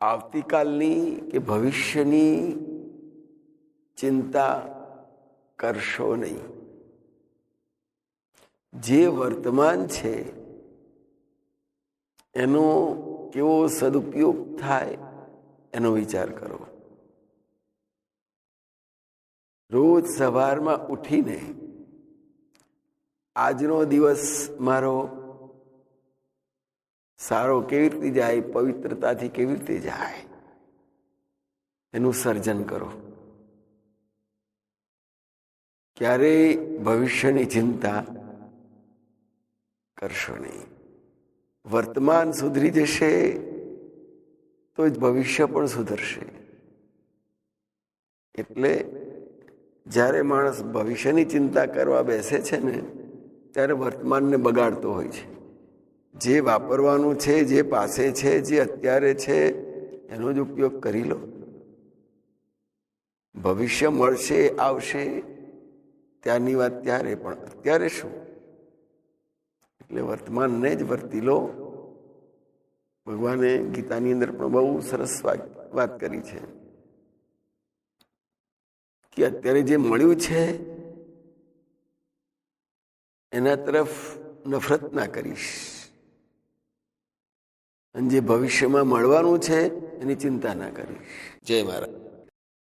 આવતીકાલની કે ભવિષ્યની ચિંતા કરશો નહીં. જે વર્તમાન છે, એનો કેવો સદુપયોગ થાય, એનો વિચાર કરો. રોજ સવારમાં ઉઠીને આજનો દિવસ મારો સારો કેવી રીતે જાય, પવિત્રતાથી કેવી રીતે જાય, એનું સર્જન કરો. ક્યારેય ભવિષ્યની ચિંતા કરશો નહીં. વર્તમાન સુધરી જશે, તો જ ભવિષ્ય પણ સુધરશે. એટલે જ્યારે માણસ ભવિષ્યની ચિંતા કરવા બેસે છે ને, ત્યારે વર્તમાનને બગાડતો હોય છે. જે વાપરવાનું છે, જે પાસે છે, જે અત્યારે છે, એનો જ ઉપયોગ કરી લો. ભવિષ્ય મળશે, આવશે ત્યારની વાત ત્યારે, પણ અત્યારે શું? એટલે વર્તમાનને જ વર્તી લો. ભગવાને ગીતાની અંદર પણ બહુ સરસ વાત કરી છે. કે અત્યારે જે મળ્યું છે, એના તરફ નફરત ના કરીશ. અને જે ભવિષ્યમાં મળવાનું છે એની ચિંતા ના કરીશ. જય મહારાજ.